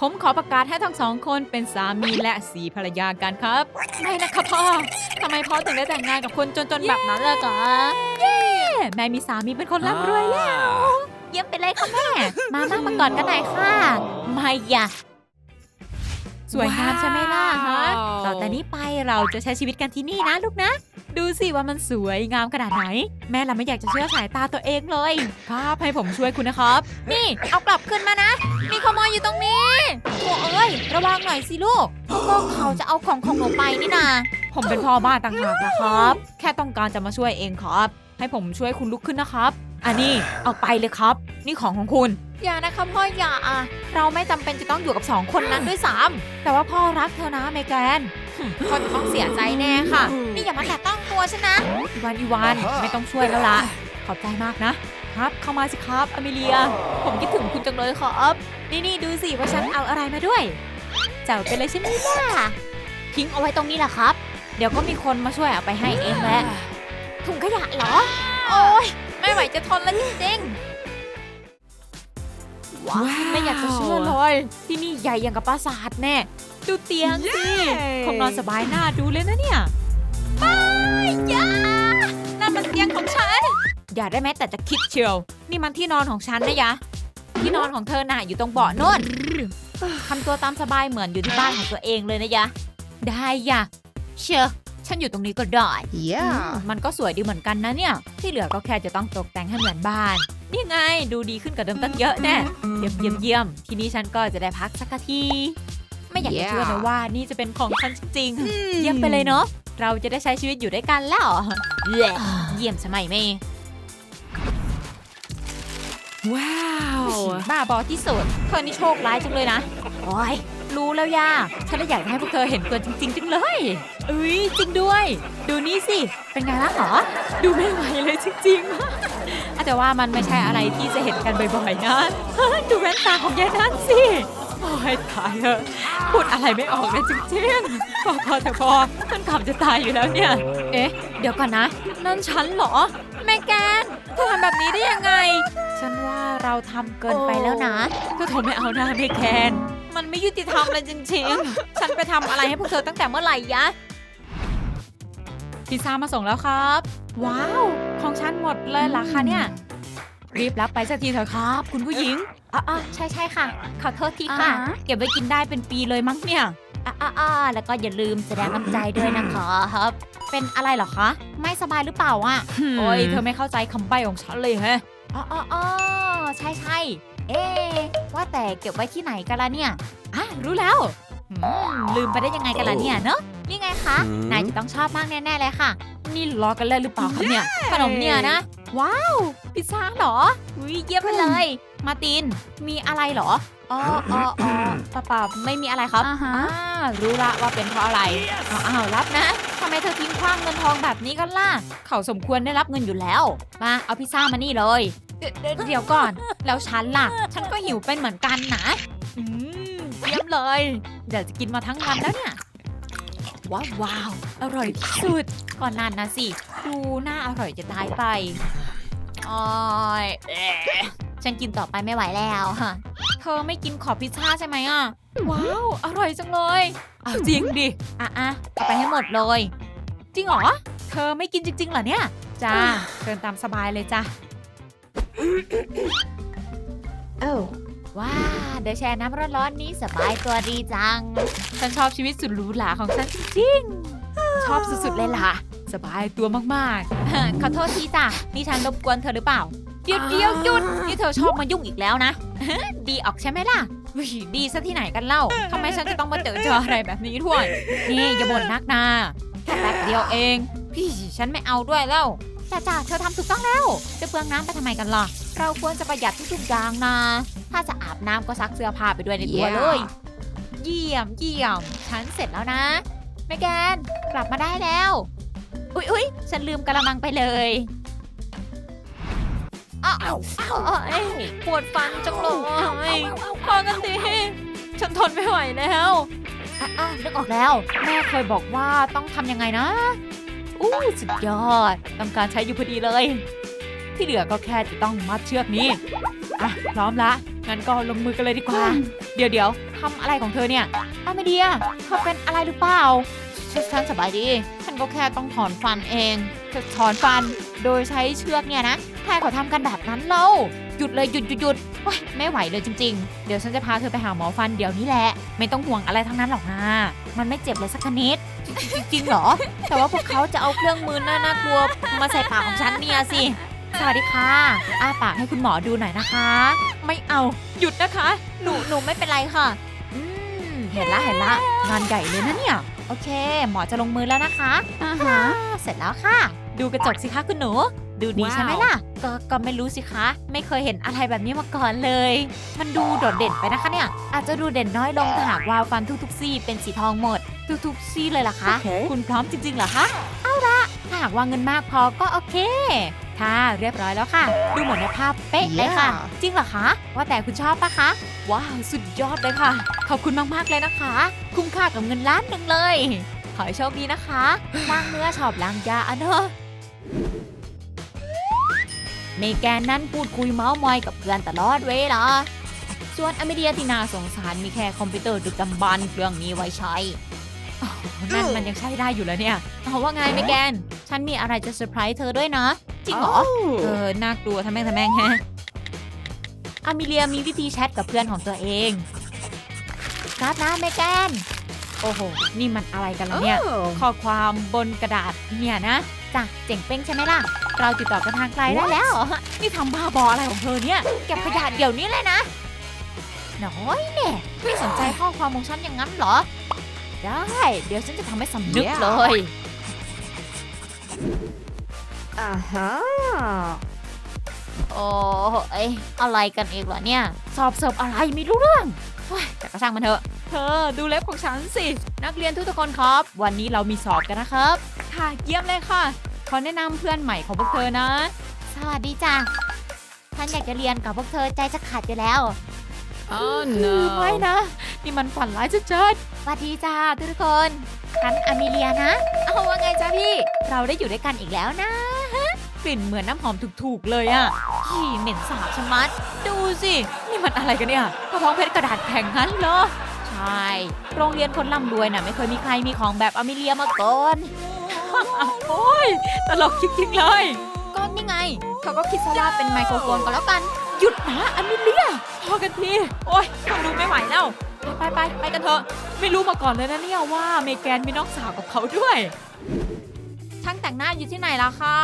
ผมขอประกาศให้ทั้งสองคนเป็นสามีและสีภรรยากันครับ ไม่นะครับพ่อทำไมพ่อถึงได้แต่งงานกับคนจนๆแบบนั้นล่ะกะเย้แม่มีสามีเป็นคนร่ำรวยแล้ว เยี่ยมไปเลยค่ะแม่ มานั่งมากอดกันหน่อยค่ะ ไม่อยะ สวยงามใช่ไหมล่ะฮะว้าวต่อแต่นี้ไปเราจะใช้ชีวิตกันที่นี่นะลูกนะ ดูสิว่ามันสวยงามขนาดไหน แม่เราไม่อยากจะเชื่อสายตาตัวเองเลยครับให้ผมช่วยคุณนะครับ นี่เอากลับขึ้นมานะ มีขโมยอยู่ตรงนี้โถ่เอ้ยระวังหน่อยสิลูกก็เขาจะเอาของของหนูไปนี่นาผมเป็นพ่อบ้านต่างหากนะครับ แค่ต้องการจะมาช่วยเองครับ ให้ผมช่วยคุณลุกขึ้นนะครับ อันนี้เอาไปเลยครับ นี่ของของคุณ อย่านะครับพ่ออย่าอะ เราไม่จำเป็นจะต้องอยู่กับสองคนนั้นด้วยซ้ำแต่ว่าพ่อรักเธอนะเมแกนหึพ่อจะต้องเสียใจแน่ค่ะ นี่อย่ามาแตะต้องตัวฉันนะอีวานอีวานไม่ต้องช่วยแล้วล่ะ ขอบใจมากนะครับ เข้ามาสิครับอเมเลีย ผมคิดถึงคุณจังเลยครับนี่นี่ดูสิว่าฉันเอาอะไรมาด้วยเจ้าเป็นเลยใช่ไหมล่ะทิ้งเอาไว้ตรงนี้แหละครับ เดี๋ยวก็มีคนมาช่วยเอาไปให้เองแหละถุงขยะเหรอ โอ้ยไม่ไหวจะทนแล้วจริงๆว้าว ไม่อยากจะเชื่อเลย ที่นี่ใหญ่อย่างกับปราสาทแน่ ดูเตียงสิคงนอนสบายหน้าดูเลยนะเนี่ยไม่อย่านั่นมันเตียงของฉัน อย่าได้แม้แต่จะคิดเชียว นี่มันที่นอนของฉันนะยะ ที่นอนของเธอน่ะอยู่ตรงเบาะโน่นทำตัวตามสบายเหมือนอยู่ที่บ้านของตัวเองเลยนะยะ ได้ยะ เชียวฉันอยู่ตรงนี้ก็ได้ Yeah. มันก็สวยดีเหมือนกันนะเนี่ย ที่เหลือก็แค่จะต้องตกแต่งให้เหมือนบ้าน นี่ไงดูดีขึ้นกว่าเดิมตั้งเยอะแน่เยี่ยมเยี่ยมเยี่ยมทีนี้ฉันก็จะได้พักสักที ไม่อยากจะ Yeah. เชื่อนะว่านี่จะเป็นของฉันจริงๆเยี่ยมไปเลยเนาะเราจะได้ใช้ชีวิตอยู่ด้วยกันแล้วแหละเยี่ยมสมัยเมย์ Wow. บ้าบอที่สุดเธอนี่โชคร้ายจังเลยนะโอ้ยรู้แล้วย่าฉันเลยอยากจะให้พวกเธอเห็นตัวจริงๆจังเลยเอ้ยจริงด้วย ดูนี่สิ เป็นไงล่ะหรอ ดูไม่ไหวเลยจริงๆ อาจจะว่ามันไม่ใช่อะไรที่จะเห็นกันบ่อยๆนะดูแว่นตาของยายนั่นสิโอ้ยตายเถอะพูดอะไรไม่ออกเลยจริงๆพอพอเถอะพอฉันขำจะตายอยู่แล้วเนี่ย เอ๊ะ เดี๋ยวก่อนนะ นั่นฉันเหรอ แม่แกนเธอทำแบบนี้ได้ยังไง ฉันว่าเราทำเกินไปแล้วนะก็เธอไม่เอาหน้าแม่แกนมันไม่ยุติธรรมเลยจริงๆ ฉันไปทำอะไรให้พวกเธอตั้งแต่เมื่อไหร่ยะ พิซซ่ามาส่งแล้วครับ ว้าว ของฉันหมดเลยเหรอคะเนี่ย รีบรับไปสักทีเถอะครับ คุณผู้หญิงอ๋อใช่ใช่ค่ะ ขอโทษทีค่ะอ่าฮะเก็บไว้กินได้เป็นปีเลยมั้งเนี่ยอ่าอ่าแล้วก็อย่าลืมแสดงน้ำใจด้วยนะครับ เป็นอะไรเหรอคะ ไม่สบายหรือเปล่าอะโอ้ยเธอไม่เข้าใจคำใบ้ของฉันเลยแฮะอ๋ออ๋ออ๋อใช่ใช่เอ๊ะว่าแต่เก็บไว้ที่ไหนกันล่ะเนี่ยอะรู้แล้วอืมลืมไปได้ยังไงกันล่ะเนี่ยเนอะ นี่ไงคะ อืม นายจะต้องชอบมากแน่ๆเลยค่ะ นี่ล้อกันเล่นหรือเปล่าครับเนี่ย ขนมเนี่ยนะ ว้าว พิซซ่าเหรออุ้ยเยี่ยมไปเลย มาร์ติน มีอะไรเหรอ อ๋ออ๋ออ๋อเปล่าเปล่าไม่มีอะไรครับ อ่าฮะ อ่ารู้ละว่าเป็นเพราะอะไรอ้าวอ้าวรับนะทำไมเธอทิ้งขว้างเงินทองแบบนี้กันล่ะ เขาสมควรได้รับเงินอยู่แล้ว มาเอาพิซซ่ามานี่เลย เดี๋ยวเดี๋ยวเดี๋ยวก่อน แล้วฉันล่ะ ฉันก็หิวเป็นเหมือนกันนะ อืมเยี่ยมเลย เดี๋ยวจะกินมาทั้งวันแล้วเนี่ย ว้าว้าว อร่อยที่สุดก่อนนานนะสิ ดูน่าอร่อยจะตายไปอ้ยเอ๊ะฉันกินต่อไปไม่ไหวแล้วฮะเธอไม่กินขอบพิซซ่าใช่ไหมอะ ว้าว อร่อยจังเลยเอาจริงดิ อะอะเอาไปให้หมดเลย จริงเหรอ เธอไม่กินจริงๆเหรอเนี่ย จ้าเดินตามสบายเลยจ้ะ Oh. ว้าได้แช่น้ำร้อนๆนี้สบายตัวดีจัง ฉันชอบชีวิตสุดหรูหราของฉันจริงๆ ชอบสุดๆเลยล่ะ สบายตัวมากๆ ขอโทษทีจ้ะนี่ฉันรบกวนเธอหรือเปล่า เดี๋ยวเดี๋ยวหยุดนี่เธอชอบมายุ่งอีกแล้วนะ ดีออกใช่ไหมล่ะอุ๊ยดีซะที่ไหนกันเล่าทำไมฉันจะต้องมาเจอเจออะไรแบบนี้ด้วย นี่อย่าบ่นนักนาแค่แป๊บเดียวเอง พี่ฉันไม่เอาด้วยแล้วจ้าจ้าเธอทำถูกต้องแล้ว จะเปลืองน้ำไปทำไมกันล่ะ เราควรจะประหยัดทุกๆอย่างนะ ถ้าจะอาบน้ำก็ซักเสื้อผ้าไปด้วยในตัว Yeah เลย เยี่ยมเยี่ยม ฉันเสร็จแล้วนะแม่แกนกลับมาได้แล้ว อุ๊ยอุ๊ยฉันลืมกระมังไปเลยอ้าวอ้าวเอ้ยปวดฟันจังเลยพอกันดีฉันทนไม่ไหวแล้วอะอะนึกออกแล้ว แม่เคยบอกว่าต้องทำยังไงนะอู้สุดยอดต้องการใช้อยู่พอดีเลย ที่เหลือก็แค่จะต้องมัดเชือกนี้ อะ พร้อมละ งั้นงั้นก็ลงมือกันเลยดีกว่า เดี๋ยวเดี๋ยวทำอะไรของเธอเนี่ยอาไม่เดียเธอเป็นอะไรหรือเปล่าฉันฉันสบายดี ฉันก็แค่ต้องถอนฟันเองจะถอนฟันโดยใช้เชือกเนี่ยนะใครเขาทำกันแบบนั้นเล่าหยุดเลยหยุดหยุดหยุดโอ๊ยไม่ไหวเลยจริง ๆ เดี๋ยวฉันจะพาเธอไปหาหมอฟันเดี๋ยวนี้แหละ ไม่ต้องห่วงอะไรทั้งนั้นหรอกนะ มันไม่เจ็บเลยสักนิด จริงจริงๆเหรอ แต่ว่าพวกเขาจะเอาเครื่องมือน่าน่ากลัวมาใส่ปากของฉันเนี่ยสิ สวัสดีค่ะ อ้าปากให้คุณหมอดูหน่อยนะคะ ไม่เอาหยุดนะคะ หนูหนูไม่เป็นไรค่ะ อืมเห็นละเห็นละงานใหญ่เลยนะเนี่ย โอเค หมอจะลงมือแล้วนะคะอ่าอ่าฮะ เสร็จแล้วค่ะ ดูกระจกสิคะคุณหนู ดูดีว้าว ใช่ไหมล่ะ ก็ก็ไม่รู้สิคะ ไม่เคยเห็นอะไรแบบนี้มาก่อนเลย มันดูโดดเด่นไปนะคะเนี่ย อาจจะดูเด่นน้อยลงถ้าหากว่าฟันทุกๆซี่เป็นสีทองหมด ทุกๆซี่เลยล่ะคะโอเคคุณพร้อมจริงๆเหรอคะ เอาละถ้าหากว่าเงินมากพอก็โอเค ค่ะ เรียบร้อยแล้วค่ะ ดูเหมือนในภาพเป๊ะเลยค่ะ Yeah จริงเหรอคะ ว่าแต่คุณชอบปะคะ ว้าว สุดยอดเลยค่ะ ขอบคุณมากๆเลยนะคะ คุ้มค่ากับเงินล้านหนึ่งเลย ขอให้โชคดีนะคะล้างเนื้อชอบล้างยาอะเนอะเมแกนนั้นพูดคุยเมาส์มอยกับเพื่อนตลอดเวลาส่วนอเมเดียที่น่าสงสารมีแค่คอมพิวเตอร์ดึกดำบรรพ์เครื่องนี้ไว้ใช้อ๋อนั่นมันยังใช้ได้อยู่แล้วเนี่ยเอาว่าไงเมแกน ฉันมีอะไรจะเซอร์ไพรส์เธอด้วยนะ จริงเหรอ เออ น่ากลัวทำแม่งทำแม่งแฮะอามิเลียมีวิธีแชทกับเพื่อนของตัวเองครับนะเมแกน โอ้โห นี่มันอะไรกันล่ะเนี่ย Oh. ข้อความบนกระดาษเนี่ยนะจ้ะเจ๋งเป้งใช่ไหมล่ะ เราติดต่อกันทางไกลได้แล้ว นี่ทำบ้าบออะไรของเธอเนี่ย เก็บขยะเดี๋ยวนี้เลยนะ น้อยเนี่ยไม่สนใจข้อความของฉันอย่างนั้นเหรอ ได้ เดี๋ยวฉันจะทำให้สำนึก Yeah เลย Uh-huh. โอ้เอ้ยอะไรกันเองวะเนี่ย สอบเสิร์ฟอะไรไม่รู้เรื่องเฮ้ยแต่ก็ช่างมันเถอะ เธอดูเล็บของฉันสิ นักเรียนทุกๆคนครับ วันนี้เรามีสอบกันนะครับ ค่ะเยี่ยมเลยค่ะ ขอแนะนำเพื่อนใหม่ของพวกเธอนะ สวัสดีจ้ะฉันอยากจะเรียนกับพวกเธอใจจะขาดอยู่แล้ว Oh ไม่ no. นะ นี่มันฝันร้ายชัดๆสวัสดีจ้าทุกคนฉันอเมเลียนะ เอาว่าไงจ้าพี่ เราได้อยู่ด้วยกันอีกแล้วนะฮะก ลิ่นเหมือนน้ำหอมถูกๆเลยอะขี้เหม็นสาบชะมัด ดูสิ นี่มันอะไรกันเนี่ยกระพองเพชรกระดาษแข็งงั้นเหรอ ใช่ โรงเรียนคนร่ำรวยน่ะไม่เคยมีใครมีของแบบอเมเลียมาก่อน โอ้ยตลกจริงๆเลย ก็นี่ไง เขาก็คิดซะว่าเป็นไมโครโฟนก็แล้วกัน หยุดนะอเมเลียพอกันที โอ๊ยฟังดูไม่ไหวแล้วไปไปไปไปกันเถอะ ไม่รู้มาก่อนเลยนะเนี่ยว่าเมแกนมีน้องสาวกับเขาด้วย ช่างแต่งหน้าอยู่ที่ไหนล่ะคะ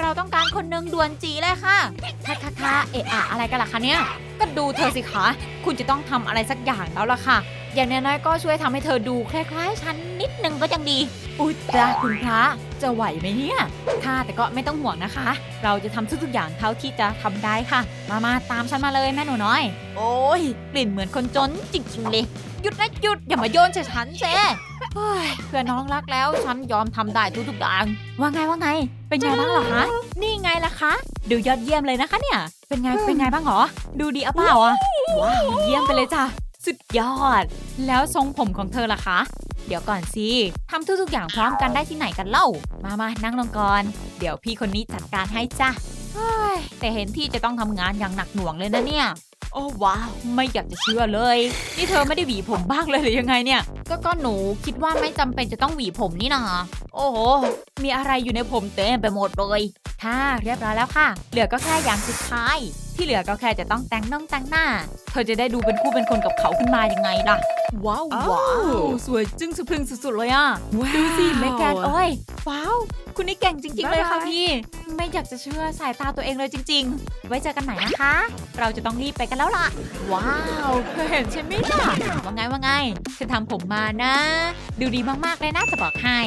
เราต้องการคนหนึ่งด่วนจีเลยค่ะค่ะค่ะค่ะเอะอะอะไรกันล่ะคะเนี่ย ก็ดูเธอสิคะ คุณจะต้องทำอะไรสักอย่างแล้วล่ะค่ะ อย่างน้อยๆก็ช่วยทำให้เธอดูคล้ายๆฉันนิดนึงก็ยังดี อุ๊ยจ้าคุณพระจะไหวไหมเนี่ยค่ะแต่ก็ไม่ต้องห่วงนะคะ เราจะทำทุกๆอย่างเท่าที่จะทำได้ค่ะ มามาตามฉันมาเลยแม่หนูน้อย โอ้ยกลิ่นเหมือนคนจนจริงๆเลย หยุดนะหยุดอย่ามาโยนใส่ฉันเซ เฮ้ยเพื่อนน้องรักแล้วฉันยอมทำได้ทุกๆอย่างว่าไงว่าไง เป็นไงบ้างเหรอคะ นี่ไงล่ะคะ ดูยอดเยี่ยมเลยนะคะเนี่ย เป็นไงเป็นไงบ้างเหรอ ดูดีอะเปล่าอะว้าวเยี่ยมไปเลยจ้ะ สุดยอด แล้วทรงผมของเธอล่ะคะ เดี๋ยวก่อนสิทำทุกๆอย่างพร้อมกันได้ที่ไหนกันเล่า มามานั่งลงก่อน เดี๋ยวพี่คนนี้จัดการให้จ้ะ เฮ้ยแต่เห็นที่จะต้องทำงานอย่างหนักหน่วงเลยนะเนี่ย โอ้ว้าวไม่อยากจะเชื่อเลย นี่เธอไม่ได้หวีผมบ้างเลยหรือยังไงเนี่ย ก็ก็หนูคิดว่าไม่จำเป็นจะต้องหวีผมนี่นาโอ้โหมีอะไรอยู่ในผมเต็มไปหมดเลยค่ะเรียบร้อยแล้วค่ะ เหลือก็แค่อย่างสุดท้าย ที่เหลือก็แค่จะต้องแต่งน่องแต่งหน้า เธอจะได้ดูเป็นคู่เป็นคนกับเขาขึ้นมายังไงล่ะ ว้าวอ้าวว้าวสวยจึ้งสะพรึงสุดๆเลยอะ ดูสิเมแกนเอ้ยว้าว คุณนี่เก่งจริง ๆ เลยค่ะบ๊ายบายพี่ ไม่อยากจะเชื่อสายตาตัวเองเลยจริง ๆ ไว้เจอกันใหม่นะคะ เราจะต้องรีบไปกันแล้วล่ะ ว้าวเคยเห็นใช่ไหมล่ะว่าไงว่าไงเธอทำผมมานะ ดูดีมากๆเลยนะจะบอกให้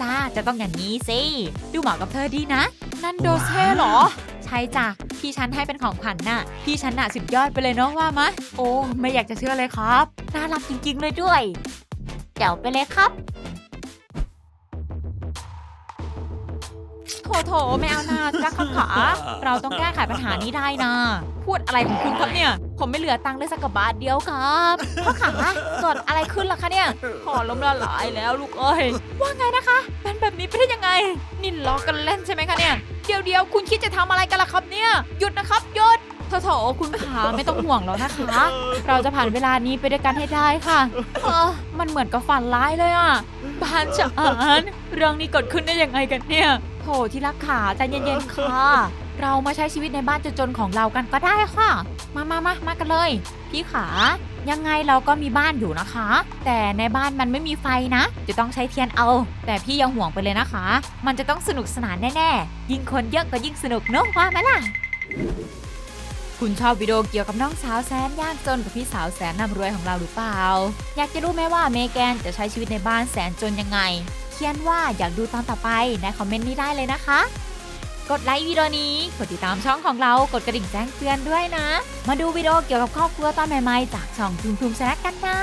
จ้าจะต้องอย่างนี้สิดูเหมาะกับเธอดีนะ นั่นโดเซ่เหรอ ใช่จ้ะพี่ฉันให้เป็นของขวัญน่ะ พี่ฉันน่ะสุดยอดไปเลยเนาะว่ามะ โอ้ไม่อยากจะเชื่อเลยครับ น่ารักจริงๆเลยด้วยเดี๋ยวไปเลยครับโถโถไม่เอานาจักขาขา เราต้องแก้ไขปัญหานี้ได้นะ พูดอะไรของคุณครับเนี่ย ผมไม่เหลือตังค์เลยสักกะบาทเดียวครับพ่อขาเกิดอะไรขึ้นล่ะคะเนี่ยขอล้มละลายแล้วลูกเอ้ยว่าไงนะคะเป็นแบบนี้ไปได้ยังไง นี่ล้อกันเล่นใช่ไหมคะเนี่ยเดี๋ยวเดียวคุณคิดจะทำอะไรกันล่ะครับเนี่ยหยุดนะครับหยุดโถโถคุณขาไม่ต้องห่วงแล้วนะคะ เราจะผ่านเวลานี้ไปด้วยกันให้ได้ค่ะเออมันเหมือนกับฝันร้ายเลยอะบ้านฉานเรื่องนี้เกิดขึ้นได้ยังไงกันเนี่ยโถที่รักขาใจเย็นๆค่ะ เรามาใช้ชีวิตในบ้านจนๆของเรากันก็ได้ค่ะ มามามามากันเลย พี่ขายังไงเราก็มีบ้านอยู่นะคะ แต่ในบ้านมันไม่มีไฟนะ จะต้องใช้เทียนเอา แต่พี่ยังห่วงไปเลยนะคะ มันจะต้องสนุกสนานแน่ๆ ยิ่งคนเยอะก็ยิ่งสนุกเนอะว่าไหมล่ะ คุณชอบวิดีโอเกี่ยวกับน้องสาวแสนยากจนกับพี่สาวแสนร่ำรวยของเราหรือเปล่า อยากจะรู้ไหมว่าเมแกนจะใช้ชีวิตในบ้านแสนจนยังไง เขียนว่าอยากดูตอนต่อไปในคอมเมนต์นี้ได้เลยนะคะ กดไลค์วิดีโอนี้ กดติดตามช่องของเรา กดกระดิ่งแจ้งเตือนด้วยนะ มาดูวิดีโอเกี่ยวกับครอบครัวตอนใหม่ๆ จากช่องทุมทุมแซกกันนะ